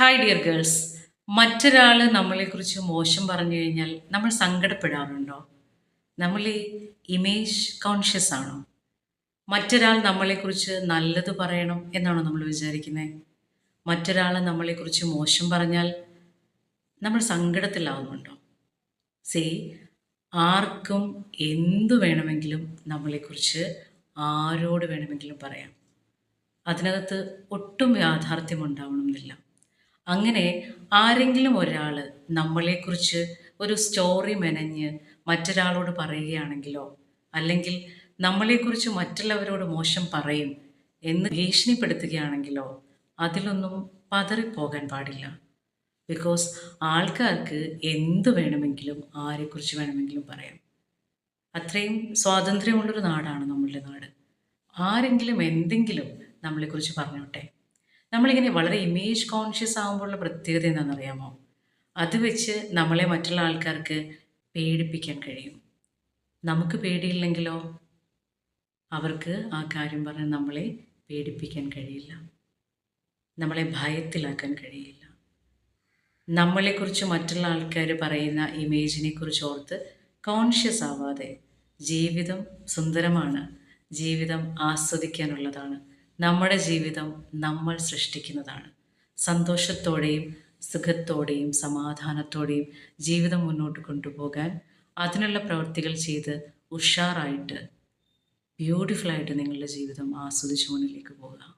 Hi dear girls മറ്റൊരാൾ നമ്മളെക്കുറിച്ച് മോശം പറഞ്ഞു കഴിഞ്ഞാൽ നമ്മൾ സങ്കടപ്പെടാറുണ്ടോ? നമ്മൾ ഇമേജ് കോൺഷ്യസ് ആണോ? മറ്റൊരാൾ നമ്മളെക്കുറിച്ച് നല്ലത് പറയണം എന്നാണോ നമ്മൾ വിചാരിക്കുന്നത് മറ്റൊരാൾ നമ്മളെക്കുറിച്ച് മോശം പറഞ്ഞാൽ നമ്മൾ സങ്കടത്തിലാവുന്നുണ്ടോ? സേ ആർക്കും എന്തു വേണമെങ്കിലും നമ്മളെക്കുറിച്ച് ആരോട് വേണമെങ്കിലും പറയാം. അതിനകത്ത് ഒട്ടും യാഥാർത്ഥ്യം ഉണ്ടാവണമെന്നില്ല. അങ്ങനെ ആരെങ്കിലും ഒരാൾ നമ്മളെക്കുറിച്ച് ഒരു സ്റ്റോറി മെനഞ്ഞ് മറ്റൊരാളോട് പറയുകയാണെങ്കിലോ അല്ലെങ്കിൽ നമ്മളെക്കുറിച്ച് മറ്റുള്ളവരോട് മോശം പറയും എന്ന് ഭീഷണിപ്പെടുത്തുകയാണെങ്കിലോ അതിലൊന്നും പതറിപ്പോകാൻ പാടില്ല. ബിക്കോസ് ആൾക്കാർക്ക് എന്ത് വേണമെങ്കിലും ആരെക്കുറിച്ച് വേണമെങ്കിലും പറയാം. അത്രയും സ്വാതന്ത്ര്യമുള്ളൊരു നാടാണ് നമ്മളുടെ നാട്. ആരെങ്കിലും എന്തെങ്കിലും നമ്മളെക്കുറിച്ച് പറഞ്ഞോട്ടെ. നമ്മളിങ്ങനെ വളരെ ഇമേജ് കോൺഷ്യസ് ആകുമ്പോഴുള്ള പ്രത്യേകത എന്താണെന്നറിയാമോ? അത് വെച്ച് നമ്മളെ മറ്റുള്ള ആൾക്കാർക്ക് പേടിപ്പിക്കാൻ കഴിയും. നമുക്ക് പേടിയില്ലെങ്കിലോ? അവർക്ക് ആ കാര്യം പറഞ്ഞ് നമ്മളെ പേടിപ്പിക്കാൻ കഴിയില്ല. നമ്മളെ ഭയത്തിലാക്കാൻ കഴിയില്ല. നമ്മളെക്കുറിച്ച് മറ്റുള്ള ആൾക്കാർ പറയുന്ന ഇമേജിനെ കുറിച്ച് ഓർത്ത് കോൺഷ്യസ് ആവാതെ ജീവിതം സുന്ദരമാണ്. ജീവിതം ആസ്വദിക്കാനുള്ളതാണ്. നമ്മുടെ ജീവിതം നമ്മൾ സൃഷ്ടിക്കുന്നതാണ്. സന്തോഷത്തോടെയും സുഖത്തോടെയും സമാധാനത്തോടെയും ജീവിതം മുന്നോട്ട് കൊണ്ടുപോകാൻ അതിനുള്ള പ്രവൃത്തികൾ ചെയ്ത് ഉഷാറായിട്ട് ബ്യൂട്ടിഫുള്ളായിട്ട് നിങ്ങളുടെ ജീവിതം ആസ്വദിച്ചു മുന്നിലേക്ക് പോകാം.